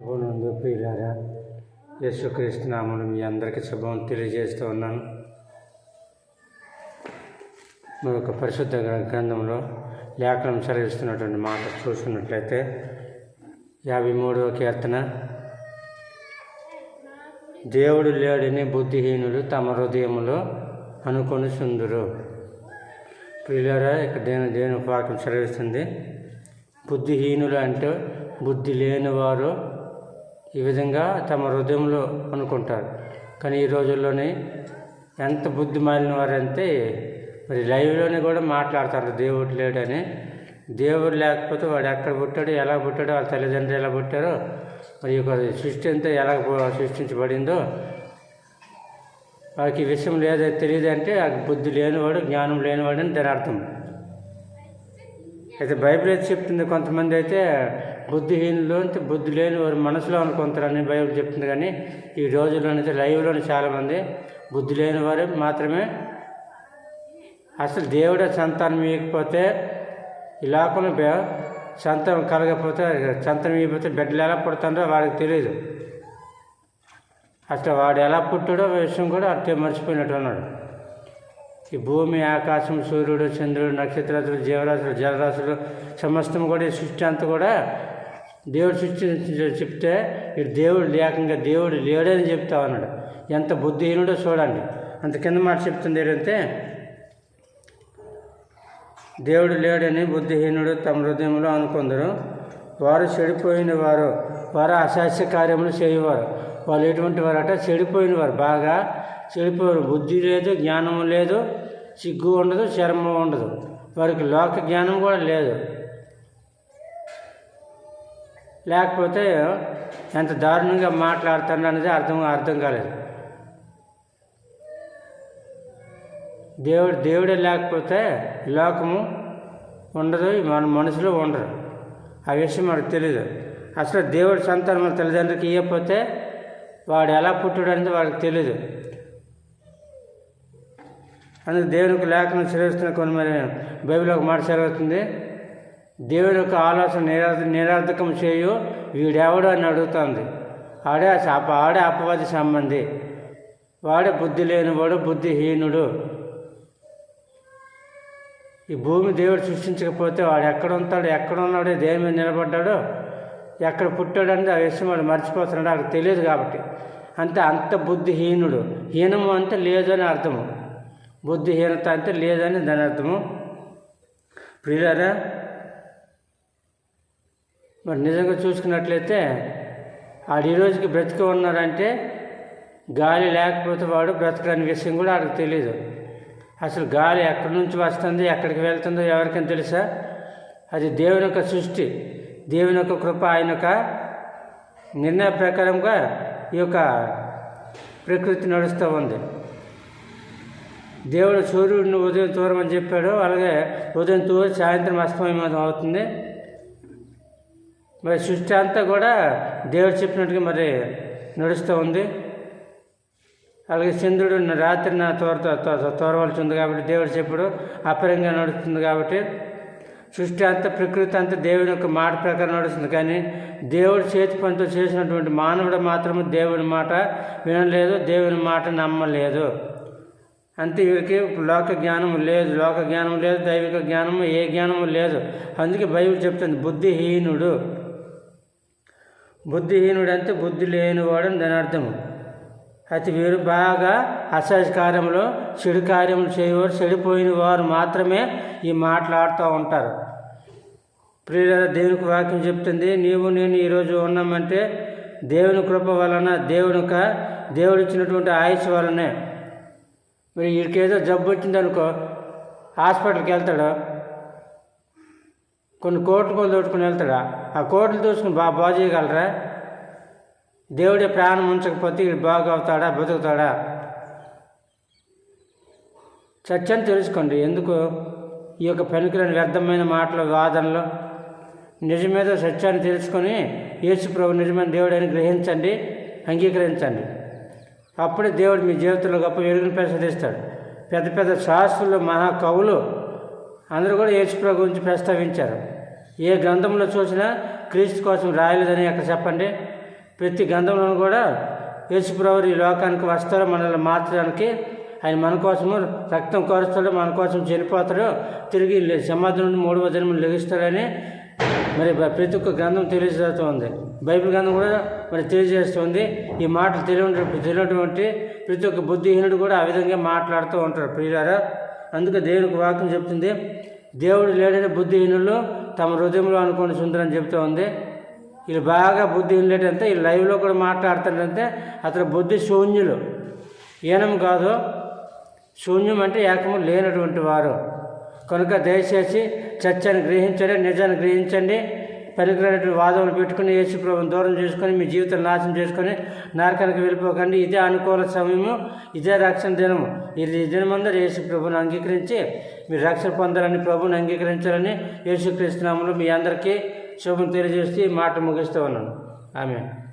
నందు ప్రియులారా యేసుక్రీస్తు నామను మీ అందరికీ శుభం తెలియజేస్తూ ఉన్నాను. మీ యొక్క పరిశుద్ధ గ్రంథంలో లేఖనం సెలవిస్తున్నటువంటి మాట చూసుకున్నట్లయితే యాభై మూడవ కీర్తన. దేవుడు లేడని బుద్ధిహీనులు తమ హృదయములో అనుకొని సుందురు ప్రియులారా ఇక్కడ దేని దేని వాక్యం సెలవిస్తుంది బుద్ధిహీనులు అంటే బుద్ధి లేనివారు ఈ విధంగా తమ హృదయంలో అనుకుంటారు. కానీ ఈ రోజుల్లోనే ఎంత బుద్ధి మాలిన వారంటే మరి లైవ్లోనే కూడా మాట్లాడతారు. దేవుడు లేడని. దేవుడు లేకపోతే వాడు ఎక్కడ పుట్టాడు ఎలా పుట్టాడో వాళ్ళ తల్లిదండ్రులు ఎలా పుట్టారో మరి యొక్క సృష్టి అంతా ఎలా సృష్టించబడిందో వాడికి విషయం లేదో తెలియదు అంటే ఆ బుద్ధి లేనివాడు జ్ఞానం లేనివాడు అని దాని అర్థం. అయితే బైబిల్ అయితే చెప్తుంది కొంతమంది అయితే బుద్ధిహీనులు అంటే బుద్ధి లేని వారు మనసులో అనుకుంటారని బైబిల్ చెప్తుంది కానీ ఈ రోజుల్లోనైతే లైవ్లోనే చాలామంది బుద్ధి లేని వారు మాత్రమే. అసలు దేవుడే సంతానం ఇవ్వకపోతే ఈ లోకంలో సంతానం కలగకపోతే సంతానం ఇవ్వకపోతే బిడ్డలు ఎలా పుడతాడో వాడికి తెలియదు అసలు వాడు ఎలా పుట్టాడో విషయం కూడా అట్టే మర్చిపోయినట్టు ఉన్నాడు. ఈ భూమి ఆకాశం సూర్యుడు చంద్రుడు నక్షత్రాలు జీవరాశులు జలరాశులు సమస్తం కూడా ఈ సృష్టి అంతా కూడా దేవుడు సృష్టి చెప్తే ఈ దేవుడు లేకుండా దేవుడు లేడని చెప్తా ఉన్నాడు. ఎంత బుద్ధిహీనుడో చూడండి. అంత కింద మాట చెప్తుంది ఏంటంటే దేవుడు లేడని బుద్ధిహీనుడు తమ హృదయంలో అనుకుందరు. వారు చెడిపోయిన వారు వారు అశాస్య కార్యములు చేయవారు. వాళ్ళు ఎటువంటి వారట? చెడిపోయిన వారు. బాగా చెడిపోయారు బుద్ధి లేదు జ్ఞానం లేదు. సిగ్గు ఉండదు చర్మం ఉండదు. వారికి లోక జ్ఞానం కూడా లేదు. లేకపోతే ఎంత దారుణంగా మాట్లాడుతాడు అనేది అర్థం అర్థం కాలేదు. దేవుడు దేవుడే లేకపోతే లోకము ఉండదు మన మనసులో ఉండరు. ఆ విషయం మనకు తెలియదు అసలు దేవుడి సంతానం మన తల్లిదండ్రులకి ఇవ్వకపోతే వాడు ఎలా పుట్టాడు అనేది వాడికి తెలియదు అందుకు దేవునికి లేఖనం సెలవిస్తున్న కొన్ని మరి బైబిల్ ఒక మాట సెలవుతుంది దేవుని యొక్క ఆలోచన నిరా నిరార్థకం చేయు వీడెవడు అని అడుగుతుంది. ఆడే అప ఆడే అపవాది సంబంధి. వాడే బుద్ధి లేనివాడు బుద్ధిహీనుడు. ఈ భూమి దేవుడు సృష్టించకపోతే వాడు ఎక్కడ ఉంటాడు ఎక్కడ ఉన్నాడో దేని మీద నిలబడ్డాడో ఎక్కడ పుట్టాడు ఆ విషయం వాడు మర్చిపోతున్నాడు. వాడికి తెలియదు కాబట్టి. అంతే అంత బుద్ధిహీనుడు. హీనము అంటే లేదు అని అర్థము. బుద్ధిహీనత అంటే లేదని దాని అర్థము. ప్రియులారా మరి నిజంగా చూసుకున్నట్లయితే ఆడు ఈ రోజుకి బ్రతికి ఉన్నారంటే గాలి లేకపోతే వాడు బ్రతకడానికి విషయం కూడా ఆడికి తెలియదు అసలు గాలి ఎక్కడి నుంచి వస్తుంది ఎక్కడికి వెళ్తుందో ఎవరికైనా తెలుసా? అది దేవుని యొక్క సృష్టి దేవుని యొక్క కృప ఆయన యొక్క నిర్ణయ ప్రకారంగా ఈ యొక్క ప్రకృతి నడుస్తూ ఉంది. దేవుడు సూర్యుడిని ఉదయం తూరమని చెప్పాడు. అలాగే ఉదయం తూరి సాయంత్రం అస్తమయం అవుతుంది. మరి సృష్టి అంతా కూడా దేవుడు చెప్పినట్టుగా మరి నడుస్తూ ఉంది. అలాగే చంద్రుడు నా రాత్రి నా తోర తోరవలసి ఉంది కాబట్టి దేవుడు చెప్పుడు. అపరంగా నడుస్తుంది కాబట్టి సృష్టి అంతా ప్రకృతి అంతా దేవుని యొక్క మాట ప్రకారం నడుస్తుంది. కానీ దేవుడు చేతి పనితో చేసినటువంటి మానవుడు మాత్రమే దేవుని మాట వినలేదు దేవుని మాట నమ్మలేదు. అంతే వీరికి లోక జ్ఞానం లేదు లోక జ్ఞానం లేదు దైవిక జ్ఞానము ఏ జ్ఞానము లేదు. అందుకే బైబిల్ చెప్తుంది బుద్ధిహీనుడు. బుద్ధిహీనుడు అంటే బుద్ధి లేనివాడు అని దాని అర్థము. అయితే వీరు బాగా అసహజ కార్యంలో చెడు కార్యములు చేయవారు చెడిపోయిన వారు మాత్రమే ఈ మాట్లాడుతూ ఉంటారు. ప్రియుల దేవునికి వాక్యం చెప్తుంది నీవు నేను ఈరోజు ఉన్నామంటే దేవుని కృప వలన దేవునిక దేవుడిచ్చినటువంటి ఆయుష్ వలనే మరి వీడికి ఏదో జబ్బు వచ్చిందనుకో హాస్పిటల్కి వెళ్తాడు? కొన్ని కోట్లు కొన్ని దోచుకుని వెళ్తాడా? ఆ కోట్లు దోచుకుని బాగా బాగు చేయగలరా? దేవుడే ప్రాణం ఉంచకపోతే వీడు బాగవుతాడా బతుకుతాడా? సత్యాన్ని తెలుసుకోండి. ఎందుకు? ఈ యొక్క పనికిరాని వ్యర్థమైన మాటలు వాదనలు నిజమేదో సత్యాన్ని తెలుసుకొని యేసు ప్రభు నిజమైన దేవుడని గ్రహించండి అంగీకరించండి. అప్పుడే దేవుడు మీ జీవితంలో గొప్ప వెలుగును ప్రసాదిస్తాడు. పెద్ద పెద్ద శాస్త్రులు మహాకవులు అందరూ కూడా యేసు ప్రభు గురించి ప్రస్తావించారు. ఏ గ్రంథంలో చూసినా క్రీస్తు కోసం రాయలేదని అక్కడ చెప్పండి. ప్రతి గ్రంథంలోనూ కూడా యేసుప్రభు ఈ లోకానికి వస్తారో మనల్ని మార్చడానికి ఆయన మన కోసము రక్తం కోరుస్తాడు మన కోసం చనిపోతాడు తిరిగి సమాధి నుండి మూడవ జన్మలు లెగిస్తాడని మరి ప్రతి ఒక్క గ్రంథం తెలియజేస్తుంది. బైబిల్ గ్రంథం కూడా మరి తెలియజేస్తుంది. ఈ మాటలు తెలియని తెలియనటువంటి ప్రతి ఒక్క బుద్ధిహీనుడు కూడా ఆ విధంగా మాట్లాడుతూ ఉంటారు ప్రియులారా. అందుకే దేవునికి వాక్యం చెప్తుంది దేవుడు లేడని బుద్ధిహీనులు తమ హృదయంలో అనుకుని సుందరని చెప్తూ ఉంది వీళ్ళు బాగా బుద్ధిహీనులేటంటే ఈ లైవ్లో కూడా మాట్లాడుతుంటే అతను బుద్ధి శూన్యులు. ఈనం కాదు శూన్యం అంటే ఏకము లేనటువంటి వారు. కనుక దయచేసి చర్చను గ్రహించండి నిజాన్ని గ్రహించండి. పనికిరానటువంటి వాదములు పెట్టుకుని యేసు ప్రభుని దూరం చేసుకొని మీ జీవితం నాశనం చేసుకొని నరకానికి వెళ్ళిపోకండి. ఇదే అనుకూల సమయము ఇదే రక్షణ దినము. ఇది ఈ దినమందరూ యేసు ప్రభుని అంగీకరించి మీరు రక్షణ పొందాలని ప్రభుని అంగీకరించాలని యేసుక్రీస్తునామంలో మీ అందరికీ శుభం తెలియజేసి మాట ముగిస్తూ ఉన్నాను. ఆమె